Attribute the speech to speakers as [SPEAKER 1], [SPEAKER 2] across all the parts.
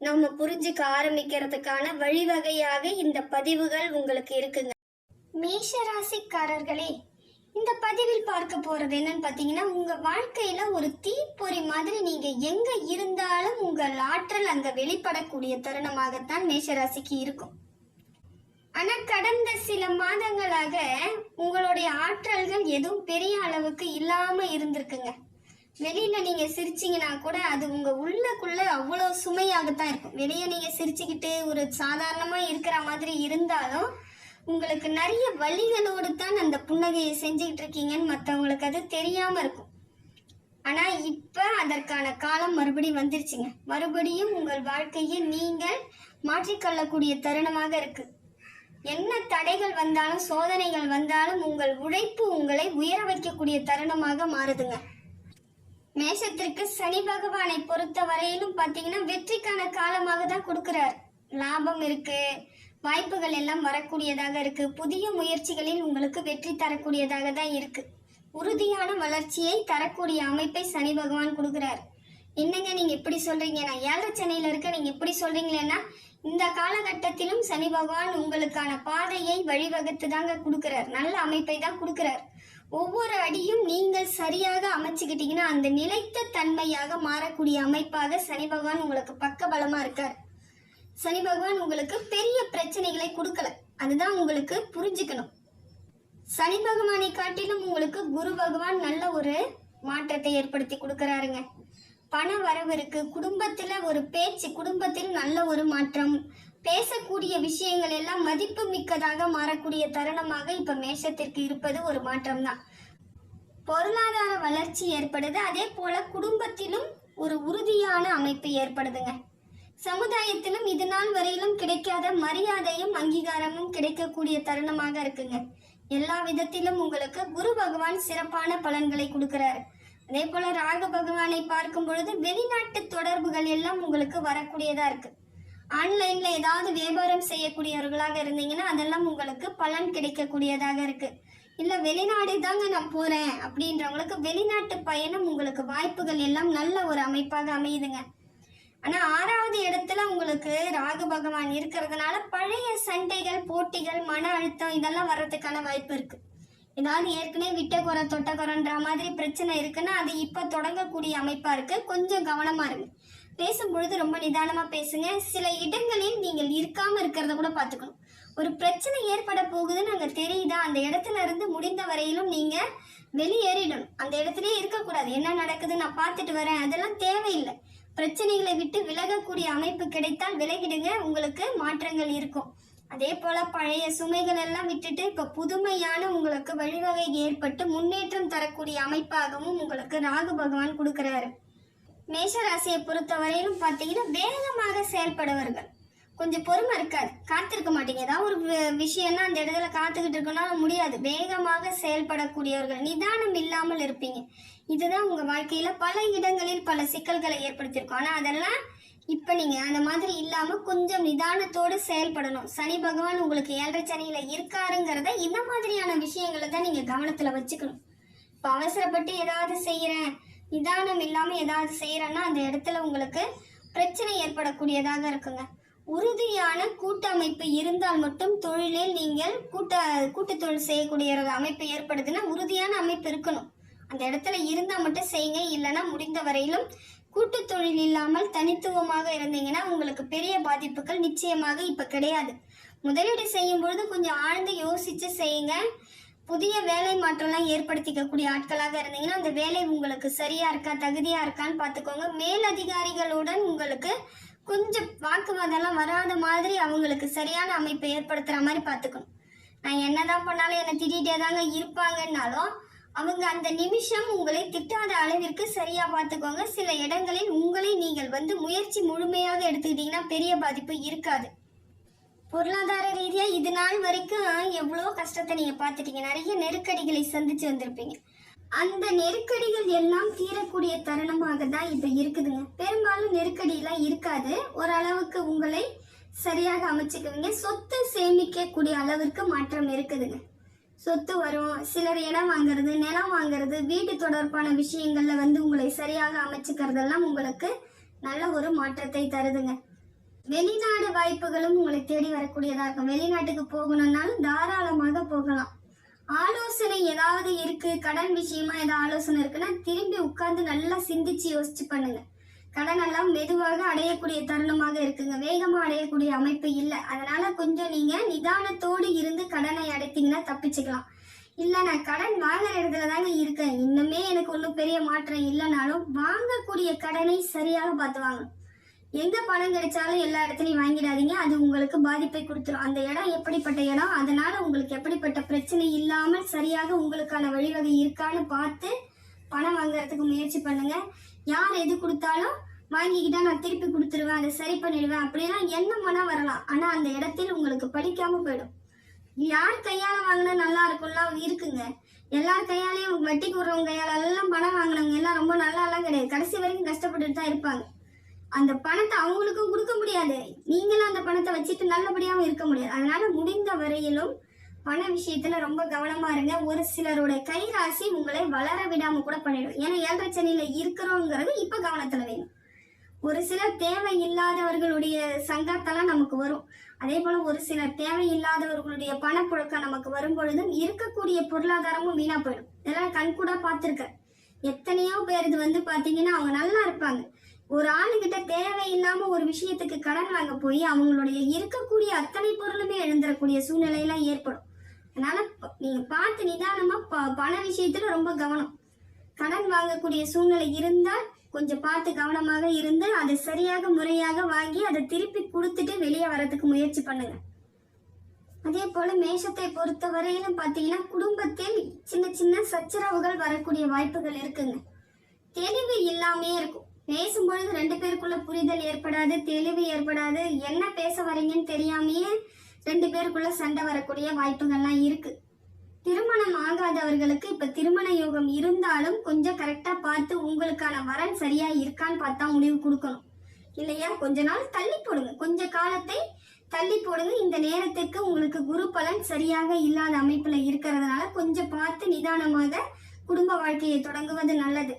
[SPEAKER 1] நம்ம புரிஞ்சுக்க ஆரம்பிக்கிறதுக்கான வழிவகையாக இந்த பதிவுகள் உங்களுக்கு இருக்குங்க. மேஷராசிக்காரர்களே இந்த பதிவில் பார்க்க போறது என்னன்னு பார்த்தீங்கன்னா உங்க வாழ்க்கையில ஒரு தீப்பொறி மாதிரி நீங்க எங்க இருந்தாலும் உங்கள் ஆற்றல் அங்க வெளிப்படக்கூடிய தருணமாகத்தான் மேஷராசிக்கு இருக்கும். ஆனா கடந்த சில மாதங்களாக உங்களுடைய ஆற்றல்கள் எதுவும் பெரிய அளவுக்கு இல்லாம இருந்திருக்குங்க. வெளியில நீங்க சிரிச்சீங்கன்னா கூட அது உங்க உள்ளக்குள்ள அவ்வளோ சுமையாகத்தான் இருக்கும். வெளியே நீங்க சிரிச்சுக்கிட்டு ஒரு சாதாரணமா இருக்கிற மாதிரி இருந்தாலும் உங்களுக்கு நிறைய வழிகளோடு தான் அந்த புன்னகையை செஞ்சுக்கிட்டு இருக்கீங்கன்னு மற்றவங்களுக்கு அது தெரியாம இருக்கும். ஆனா இப்ப அதற்கான காலம் மறுபடியும் வந்துருச்சுங்க. மறுபடியும் உங்கள் வாழ்க்கையை நீங்கள் மாற்றிக்கொள்ளக்கூடிய தருணமாக இருக்கு. என்ன தடைகள் வந்தாலும் சோதனைகள் வந்தாலும் உங்கள் உழைப்பு உங்களை உயர வைக்கக்கூடிய தருணமாக மாறுதுங்க. மேஷத்திற்கு சனி பகவானை பொறுத்த வரையிலும் பார்த்தீங்கன்னா வெற்றிக்கான காலமாக தான் கொடுக்கிறார். லாபம் இருக்கு வாய்ப்புகள் எல்லாம் வரக்கூடியதாக இருக்கு. புதிய முயற்சிகளில் உங்களுக்கு வெற்றி தரக்கூடியதாக தான் இருக்கு. உறுதியான வளர்ச்சியை தரக்கூடிய அமைப்பை சனி பகவான் கொடுக்கிறார். என்னங்க நீங்க இப்படி சொல்றீங்க? நான் ஏழரை சென்னையில இருக்க நீங்க இப்படி சொல்றீங்களேன்னா இந்த காலகட்டத்திலும் சனி பகவான் உங்களுக்கான பாதையை வழிவகுத்து தாங்க கொடுக்கிறார். நல்ல அமைப்பை தான் கொடுக்கிறார். ஒவ்வொரு அடியும் நீங்கள் சரியாக அமைச்சுக்கிட்டீங்கன்னா அந்த நிலைத்த தன்மையாக மாறக்கூடிய அமைப்பாக சனி பகவான் உங்களுக்கு பக்க பலமா இருக்கார். சனி பகவான் உங்களுக்கு பெரிய பிரச்சனைகளை கொடுக்கல. அதுதான் உங்களுக்கு புரிஞ்சுக்கணும். சனி பகவானை காட்டிலும் உங்களுக்கு குரு பகவான் நல்ல ஒரு மாற்றத்தை ஏற்படுத்தி கொடுக்கறாருங்க. பண வரவு இருக்கு. குடும்பத்துல ஒரு பேச்சு குடும்பத்தில் நல்ல ஒரு மாற்றம் பேசக்கூடிய விஷயங்கள் எல்லாம் மதிப்பு மிக்கதாக மாறக்கூடிய தருணமாக இப்ப மேஷத்திற்கு இருப்பது ஒரு மாற்றம் தான் பொருளாதார வளர்ச்சி ஏற்படுது. அதே போல குடும்பத்திலும் ஒரு உறுதியான அமைப்பு ஏற்படுதுங்க. சமுதாயத்திலும் இது நாள் வரையிலும் கிடைக்காத மரியாதையும் அங்கீகாரமும் கிடைக்கக்கூடிய தருணமாக இருக்குங்க. எல்லா விதத்திலும் உங்களுக்கு குரு பகவான் சிறப்பான பலன்களை கொடுக்கிறாரு. அதே போல ராக பகவானை பார்க்கும் பொழுது வெளிநாட்டு தொடர்புகள் எல்லாம் உங்களுக்கு வரக்கூடியதா இருக்கு. ஆன்லைன்ல ஏதாவது வியாபாரம் செய்யக்கூடியவர்களாக இருந்தீங்கன்னா அதெல்லாம் உங்களுக்கு பலன் கிடைக்கக்கூடியதாக இருக்கு. இல்ல வெளிநாடு தாங்க நான் போறேன் அப்படின்றவங்களுக்கு வெளிநாட்டு பயணம் உங்களுக்கு வாய்ப்புகள் எல்லாம் நல்ல ஒரு அமைப்பாக அமையுதுங்க. ஆனா ஆறாவது இடத்துல உங்களுக்கு ராகு பகவான் இருக்கிறதுனால பழைய சண்டைகள் போட்டிகள் மன அழுத்தம் இதெல்லாம் வர்றதுக்கான வாய்ப்பு இருக்கு. ஏதாவது ஏற்கனவே விட்ட குறை மாதிரி பிரச்சனை இருக்குன்னா அது இப்ப தொடங்கக்கூடிய அமைப்பா இருக்கு. கொஞ்சம் கவனமா இருங்க. பேசும்பொழுது ரொம்ப நிதானமாக பேசுங்க. சில இடங்களில் நீங்கள் இருக்காமல் இருக்கிறத கூட பார்த்துக்கணும். ஒரு பிரச்சனை ஏற்பட போகுதுன்னு அங்கே தெரியுதா? அந்த இடத்துல இருந்து முடிந்த வரையிலும் நீங்கள் வெளியேறிடணும். அந்த இடத்துலயே இருக்கக்கூடாது. என்ன நடக்குது? நான் பார்த்துட்டு வரேன். அதெல்லாம் தேவையில்லை. பிரச்சனைகளை விட்டு விலகக்கூடிய அமைப்பு கிடைத்தால் விலகிடுங்க. உங்களுக்கு மாற்றங்கள் இருக்கும். அதே போல பழைய சுமைகள் எல்லாம் விட்டுட்டு இப்போ புதுமையான உங்களுக்கு வழிவகை ஏற்பட்டு முன்னேற்றம் தரக்கூடிய அமைப்பாகவும் உங்களுக்கு ராகு பகவான் கொடுக்குறாரு. மேஷராசியை பொறுத்தவரையிலும் பார்த்தீங்கன்னா வேகமாக செயல்படுவர்கள் கொஞ்சம் பொறுமை இருக்காது. காத்திருக்க மாட்டீங்க. ஏதாவது ஒரு விஷயம்னா அந்த இடத்துல காத்துக்கிட்டு இருக்கோம்னா முடியாது. வேகமாக செயல்படக்கூடியவர்கள். நிதானம் இல்லாமல் இருப்பீங்க. இதுதான் உங்கள் வாழ்க்கையில் பல இடங்களில் பல சிக்கல்களை ஏற்படுத்தியிருக்கும். ஆனால் அதெல்லாம் இப்போ நீங்கள் அந்த மாதிரி இல்லாமல் கொஞ்சம் நிதானத்தோடு செயல்படணும். சனி பகவான் உங்களுக்கு ஏழரை சனியில் இருக்காருங்கிறத இந்த மாதிரியான விஷயங்களை தான் நீங்கள் கவனத்தில் வச்சுக்கணும். இப்போ அவசரப்பட்டு ஏதாவது செய்கிறேன் நிதானம் இல்லாமல் ஏதாவது செய்கிறேன்னா அந்த இடத்துல உங்களுக்கு பிரச்சனை ஏற்படக்கூடியதாக இருக்குங்க. உறுதியான கூட்டமைப்பு இருந்தால் மட்டும் தொழிலில் நீங்கள் கூட்ட கூட்டு தொழில் செய்யக்கூடிய ஒரு அமைப்பு ஏற்படுதுன்னா உறுதியான அமைப்பு இருக்கணும். அந்த இடத்துல இருந்தால் மட்டும் செய்யுங்க இல்லைன்னா முடிந்த வரையிலும் கூட்டு தொழில் இல்லாமல் தனித்துவமாக இருந்தீங்கன்னா உங்களுக்கு பெரிய பாதிப்புகள் நிச்சயமாக இப்போ கிடையாது. முதலீடு செய்யும் பொழுது கொஞ்சம் ஆழ்ந்து யோசிச்சு செய்யுங்க. புதிய வேலை மாற்றம்லாம் ஏற்படுத்திக்கக்கூடிய ஆட்களாக இருந்தீங்கன்னா அந்த வேலை உங்களுக்கு சரியா இருக்கா தகுதியா இருக்கான்னு பார்த்துக்கோங்க. மேலதிகாரிகளுடன் உங்களுக்கு கொஞ்சம் வாக்குவாதம்லாம் வராத மாதிரி அவங்களுக்கு சரியான அமைப்பை ஏற்படுத்துற மாதிரி பார்த்துக்கணும். நான் என்னதான் பண்ணாலும் என்னை திட்டிகிட்டே தாங்க இருப்பாங்கன்னாலும் அவங்க அந்த நிமிஷம் உங்களை திட்டாத அளவிற்கு சரியா பார்த்துக்கோங்க. சில இடங்களில் உங்களை நீங்கள் வந்து முயற்சி முழுமையாக எடுத்துக்கிட்டீங்கன்னா பெரிய பாதிப்பு இருக்காது. பொருளாதார ரீதியா இது நாள் வரைக்கும் எவ்வளோ கஷ்டத்தை நீங்க பார்த்துட்டீங்க? நிறைய நெருக்கடிகளை சந்திச்சு வந்திருப்பீங்க. அந்த நெருக்கடிகள் எல்லாம் தீரக்கூடிய தருணமாக தான் இப்ப இருக்குதுங்க. பெரும்பாலும் நெருக்கடியெல்லாம் இருக்காது. ஓரளவுக்கு உங்களை சரியாக அமைச்சுக்குவீங்க. சொத்து சேமிக்கக்கூடிய அளவிற்கு மாற்றம் இருக்குதுங்க. சொத்து வரும். சிலர் இடம் வாங்குறது நிலம் வாங்குறது வீட்டு தொடர்பான விஷயங்கள்ல வந்து உங்களை சரியாக அமைச்சுக்கிறதெல்லாம் உங்களுக்கு நல்ல ஒரு மாற்றத்தை தருதுங்க. வெளிநாடு வாய்ப்புகளும் உங்களை தேடி வரக்கூடியதா இருக்கும். வெளிநாட்டுக்கு போகணும்னாலும் தாராளமாக போகலாம். ஆலோசனை ஏதாவது இருக்கு? கடன் விஷயமா ஏதாவது ஆலோசனை இருக்குன்னா திரும்பி உட்கார்ந்து நல்லா சிந்திச்சு யோசிச்சு பண்ணுங்க. கடன் எல்லாம் மெதுவாக அடையக்கூடிய தருணமாக இருக்குங்க. வேகமா அடையக்கூடிய அமைப்பு இல்லை. அதனால கொஞ்சம் நீங்க நிதானத்தோடு இருந்து கடனை அடைத்தீங்கன்னா தப்பிச்சுக்கலாம். இல்ல நான் கடன் வாங்குற இடத்துல தாங்க இருக்கேன். இன்னுமே எனக்கு ஒன்றும் பெரிய மாற்றம் இல்லைனாலும் வாங்கக்கூடிய கடனை சரியாக பார்த்து வாங்கணும் எங்க பணம் கிடைச்சாலும் எல்லா இடத்துலையும் வாங்கிடாதீங்க. அது உங்களுக்கு பாதிப்பை கொடுத்துரும். அந்த இடம் எப்படிப்பட்ட இடம்? அதனால உங்களுக்கு எப்படிப்பட்ட பிரச்சனை இல்லாமல் சரியாக உங்களுக்கான வழிவகை இருக்கான்னு பார்த்து பணம் வாங்குறதுக்கு முயற்சி பண்ணுங்க. யார் எது கொடுத்தாலும் வாங்கிக்கிட்டா நான் திருப்பி கொடுத்துருவேன் அதை சரி பண்ணிடுவேன் அப்படின்னா என்ன மனம் வரலாம். ஆனா அந்த இடத்தில் உங்களுக்கு படிக்காம போயிடும். யார் கையால வாங்கினா நல்லா இருக்கும்லாம் இருக்குங்க. எல்லார் கையாலையும் வட்டிக்கு விடுறவங்க கையால எல்லாம் பணம் வாங்கினவங்க எல்லாம் ரொம்ப நல்லா எல்லாம் கிடையாது. கடைசி வரைக்கும் கஷ்டப்பட்டுட்டு தான் இருப்பாங்க. அந்த பணத்தை அவங்களுக்கும் கொடுக்க முடியாது. நீங்களும் அந்த பணத்தை வச்சுட்டு நல்லபடியாகவும் இருக்க முடியாது. அதனால முடிந்த வரையிலும் பண விஷயத்துல ரொம்ப கவனமா இருங்க. ஒரு சிலரோட கை ராசி உங்களை வளர விடாம கூட பண்ணிடும். ஏன்னா ஏழரை சனியில இருக்கிறோங்கிறது இப்ப கவனத்துல வேணும். ஒரு சிலர் தேவையில்லாதவர்களுடைய சங்கத்தெல்லாம் நமக்கு வரும். அதே போல ஒரு சிலர் தேவையில்லாதவர்களுடைய பணப்புழக்கம் நமக்கு வரும் பொழுதும் இருக்கக்கூடிய பொருளாதாரமும் வீணா போயிடும். இதெல்லாம் கண்கூடா பார்த்துருக்கேன் எத்தனையோ பேர் இது வந்து பாத்தீங்கன்னா அவங்க நல்லா இருப்பாங்க. ஒரு ஆளுகிட்ட தேவையில்லாம ஒரு விஷயத்துக்கு கடன் வாங்க போய் அவங்களுடைய இருக்கக்கூடிய அத்தனை பொருளுமே எழுந்துடக்கூடிய சூழ்நிலையெல்லாம் ஏற்படும். அதனால நீங்க பார்த்து நிதானமா ப- பண விஷயத்துல ரொம்ப கவனம். கடன் வாங்கக்கூடிய சூழ்நிலை இருந்தால் கொஞ்சம் பார்த்து கவனமாக இருந்து அதை சரியாக முறையாக வாங்கி அதை திருப்பி கொடுத்துட்டு வெளியே வரதுக்கு முயற்சி பண்ணுங்க. அதே போல மேஷத்தை பொறுத்த வரையிலும் பார்த்தீங்கன்னா குடும்பத்தில் சின்ன சின்ன சச்சரவுகள் வரக்கூடிய வாய்ப்புகள் இருக்குங்க. தெளிவு இல்லாமே இருக்கும். பேசும்பொழுது ரெண்டு பேருக்குள்ள புரிதல் ஏற்படாது தெளிவு ஏற்படாது. என்ன பேச வரீங்கன்னு தெரியாமையே ரெண்டு பேருக்குள்ள சண்டை வரக்கூடிய வாய்ப்புகள்லாம் இருக்கு. திருமணம் ஆகாதவர்களுக்கு இப்ப திருமண யோகம் இருந்தாலும் கொஞ்சம் கரெக்டா பார்த்து உங்களுக்கான வரன் சரியா இருக்கான்னு பார்த்தா முடிவு கொடுக்கணும். இல்லையா? கொஞ்ச நாள் தள்ளி போடுங்க. கொஞ்ச காலத்தை தள்ளி போடுங்க. இந்த நேரத்துக்கு உங்களுக்கு குரு பலன் சரியாக இல்லாத அமைப்புல இருக்கிறதுனால கொஞ்சம் பார்த்து நிதானமாக குடும்ப வாழ்க்கையை தொடங்குவது நல்லது.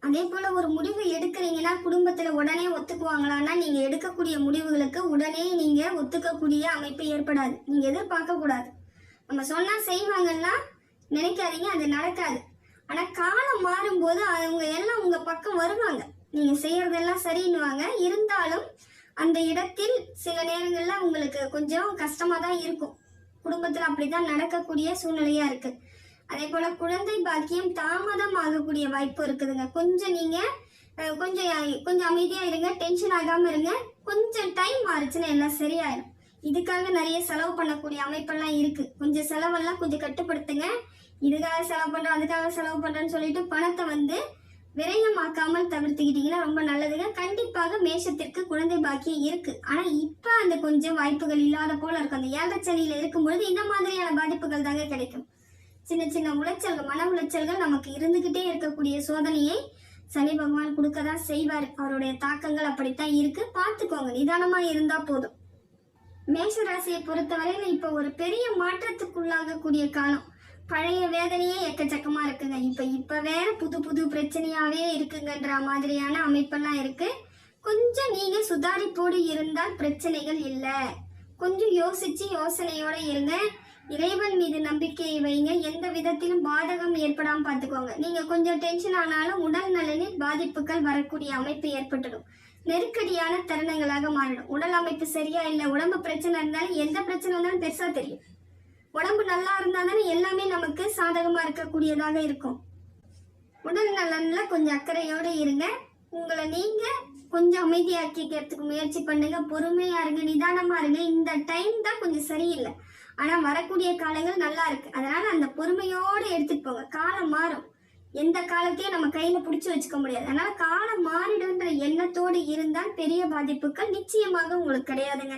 [SPEAKER 1] அதே போல ஒரு முடிவு எடுக்கிறீங்கன்னா குடும்பத்துல உடனே ஒத்துக்குவாங்களான்னா நீங்க எடுக்கக்கூடிய முடிவுகளுக்கு உடனே நீங்க ஒத்துக்கக்கூடிய அமைப்பு ஏற்படாது. நீங்க எதிர்பார்க்க கூடாது. நம்ம சொன்னா செய்வாங்கன்னா நினைக்காதீங்க அது நடக்காது. ஆனா காலம் மாறும்போது அவங்க எல்லாம் உங்க பக்கம் வருவாங்க. நீங்க செய்யறதெல்லாம் சரின்னுவாங்க. இருந்தாலும் அந்த இடத்தில் சில நேரங்கள்ல உங்களுக்கு கொஞ்சம் கஷ்டமா தான் இருக்கும். குடும்பத்துல அப்படிதான் நடக்கக்கூடிய சூழ்நிலையா இருக்கு. அதே போல குழந்தை பாக்கியம் தாமதம் ஆகக்கூடிய வாய்ப்பு இருக்குதுங்க. கொஞ்சம் நீங்க கொஞ்சம் கொஞ்சம் அமைதியா இருங்க டென்ஷன் ஆகாம இருங்க. கொஞ்சம் டைம் மாறுச்சுன்னா எல்லாம் சரியாயிடும் இதுக்காக நிறைய செலவு பண்ணக்கூடிய அமைப்பெல்லாம் இருக்கு. கொஞ்சம் செலவெல்லாம் கொஞ்சம் கட்டுப்படுத்துங்க. இதுக்காக செலவு பண்றோம் அதுக்காக செலவு பண்றேன்னு சொல்லிட்டு பணத்தை வந்து விரயமாக்காமல் தவிர்த்துக்கிட்டீங்கன்னா ரொம்ப நல்லதுங்க. கண்டிப்பாக மேஷத்திற்கு குழந்தை பாக்கியம் இருக்கு. ஆனா இப்ப அந்த கொஞ்சம் வாய்ப்புகள் இல்லாத போல இருக்கும் அந்த ஏழரை சனியில இருக்கும்பொழுது இந்த மாதிரியான பாதிப்புகள் தாங்க கிடைக்கும். சின்ன சின்ன உளைச்சல்கள் மன உளைச்சல்கள் நமக்கு இருந்துகிட்டே இருக்கக்கூடிய சோதனையை சனி பகவான் கொடுக்க தான் செய்வார். அவருடைய தாக்கங்கள் அப்படித்தான் இருக்கு. பார்த்துக்கோங்க நிதானமா இருந்தா போதும். மேஷராசியை பொறுத்தவரையில இப்ப ஒரு பெரிய மாற்றத்துக்குள்ளாகக்கூடிய காலம். பழைய வேதனையே எக்கச்சக்கமா இருக்குங்க. இப்ப இப்ப வேற புது புது பிரச்சனையாவே இருக்குங்கன்ற மாதிரியான அமைப்பெல்லாம் இருக்கு. கொஞ்சம் நீங்க சுதாரிப்போடு இருந்தால் பிரச்சனைகள் இல்லை. கொஞ்சம் யோசிச்சு யோசனையோட இருங்க. இறைவன் மீது நம்பிக்கையை வைங்க. எந்த விதத்திலும் பாதகம் ஏற்படாமல் பார்த்துக்கோங்க. நீங்கள் கொஞ்சம் டென்ஷன் ஆனாலும் உடல் நலனில் பாதிப்புகள் வரக்கூடிய அமைப்பு ஏற்பட்டுடும். நெருக்கடியான தருணங்களாக மாறிடும். உடல் அமைப்பு சரியா இல்லை உடம்பு பிரச்சனை இருந்தாலும் எந்த பிரச்சனை இருந்தாலும் பெருசாக தெரியும். உடம்பு நல்லா இருந்தால் தானே எல்லாமே நமக்கு சாதகமாக இருக்கக்கூடியதாக இருக்கும். உடல் நலனில் கொஞ்சம் அக்கறையோடு இருங்க. உங்களை நீங்கள் கொஞ்சம் அமைதியாக்கிக்கிறதுக்கு முயற்சி பண்ணுங்க. பொறுமையாக இருங்க நிதானமாக இருங்க. இந்த டைம் தான் கொஞ்சம் சரியில்லை. ஆனா வரக்கூடிய காலங்கள் நல்லா இருக்கு. அதனால அந்த பொறுமையோடு எடுத்துட்டு போங்க. காலம் மாறும். எந்த காலத்தையும் நம்ம கையில பிடிச்சி வச்சுக்க முடியாது. அதனால காலம் மாறிடுன்ற எண்ணத்தோடு இருந்தால் பெரிய பாதிப்புகள் நிச்சயமாக உங்களுக்கு கிடையாதுங்க.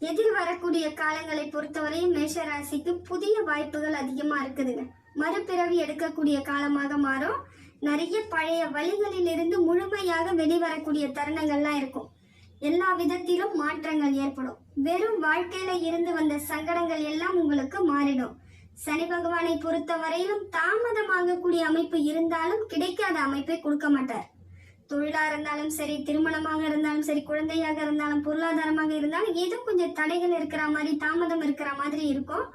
[SPEAKER 1] எதிர் வரக்கூடிய காலங்களை பொறுத்தவரையும் மேஷராசிக்கு புதிய வாய்ப்புகள் அதிகமா இருக்குதுங்க. மறுபிறவி எடுக்கக்கூடிய காலமாக மாறும். நிறைய பழைய வழிகளிலிருந்து முழுமையாக வெளிவரக்கூடிய தருணங்கள்லாம் இருக்கும். எல்லா விதத்திலும் மாற்றங்கள் ஏற்படும். வெறும் வாழ்க்கையில இருந்து வந்த சங்கடங்கள் எல்லாம் உங்களுக்கு மாறிடும். சனி பகவானை பொறுத்த வரையிலும் தாமதமாகக்கூடிய அமைப்பு இருந்தாலும் கிடைக்காத அமைப்பை கொடுக்க மாட்டார். தொழிலா இருந்தாலும் சரி திருமணமாக இருந்தாலும் சரி குழந்தையாக இருந்தாலும் பொருளாதாரமாக இருந்தாலும் ஏதோ கொஞ்சம் தடைகள் இருக்கிற மாதிரி தாமதம் இருக்கிற மாதிரி இருக்கும்.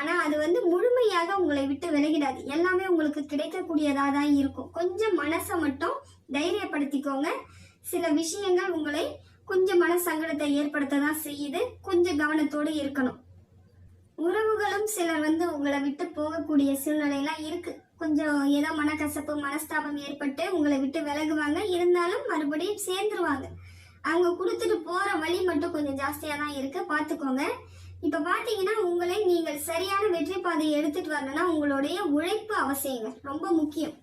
[SPEAKER 1] ஆனா அது வந்து முழுமையாக உங்களை விட்டு விலகிடாது. எல்லாமே உங்களுக்கு கிடைக்கக்கூடியதா தான் இருக்கும். கொஞ்சம் மனசை மட்டும் தைரியப்படுத்திக்கோங்க. சில விஷயங்கள் உங்களை கொஞ்சம் மன சங்கடத்தை ஏற்படுத்த தான் செய்யுது. கொஞ்சம் கவனத்தோடு இருக்கணும். உறவுகளும் சிலர் வந்து உங்களை விட்டு போகக்கூடிய சூழ்நிலையெல்லாம் இருக்கு. கொஞ்சம் ஏதோ மனக்கசப்பு மனஸ்தாபம் ஏற்பட்டு உங்களை விட்டு விலகுவாங்க. இருந்தாலும் மறுபடியும் சேர்ந்துருவாங்க. அவங்க கொடுத்துட்டு போற வழி மட்டும் கொஞ்சம் ஜாஸ்தியா தான் இருக்கு. பார்த்துக்கோங்க இப்ப பாத்தீங்கன்னா உங்களை நீங்கள் சரியான வெற்றி பாதையை எடுத்துட்டு வரணும்னா உங்களுடைய உழைப்பு அவசியங்க. ரொம்ப முக்கியம்.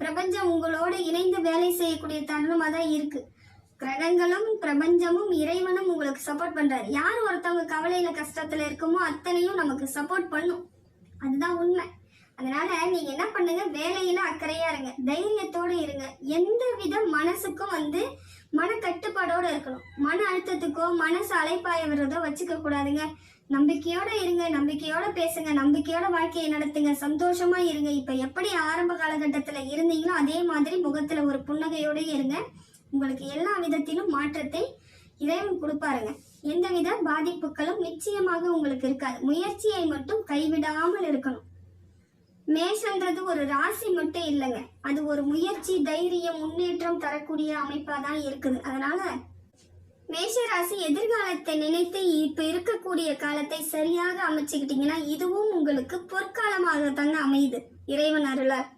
[SPEAKER 1] பிரபஞ்சம் உங்களோட இணைந்து வேலை செய்யக்கூடிய தருணமா தான் இருக்கு. கிரகங்களும் பிரபஞ்சமும் இறைவனும் உங்களுக்கு சப்போர்ட் பண்றாரு. யார் ஒருத்தவங்க கவலையில கஷ்டத்துல இருக்குமோ அத்தனையும் நமக்கு சப்போர்ட் பண்ணும். அதுதான் உண்மை. அதனால நீங்க என்ன பண்ணுங்க? வேலையில அக்கறையா இருங்க. தைரியத்தோட இருங்க. எந்த வித மனசுக்கும் வந்து மன கட்டுப்பாடோட இருக்கணும். மன அழுத்தத்துக்கோ மனசு அலைப்பாய விடுறதோ வச்சுக்க கூடாதுங்க. நம்பிக்கையோட இருங்க. நம்பிக்கையோட பேசுங்க. நம்பிக்கையோட வாழ்க்கையை நடத்துங்க. சந்தோஷமா இருங்க. இப்ப எப்படி ஆரம்ப காலகட்டத்துல இருந்தீங்களோ அதே மாதிரி முகத்துல ஒரு புன்னகையோடய இருங்க. உங்களுக்கு எல்லா விதத்திலும் மாற்றத்தை இறைவன் கொடுப்பாருங்க. எந்தவித பாதிப்புகளும் நிச்சயமாக உங்களுக்கு இருக்காது. முயற்சியை மட்டும் கைவிடாமல் இருக்கணும். மேஷன்றது ஒரு ராசி மட்டும் இல்லைங்க. அது ஒரு முயற்சி தைரியம் முன்னேற்றம் தரக்கூடிய அமைப்பா தான் இருக்குது. அதனால மேஷ ராசி எதிர்காலத்தை நினைத்து இப்ப இருக்கக்கூடிய காலத்தை சரியாக அமைச்சுக்கிட்டீங்கன்னா இதுவும் உங்களுக்கு பொற்காலமாக தாங்க அமையுது. இறைவன் அருளால்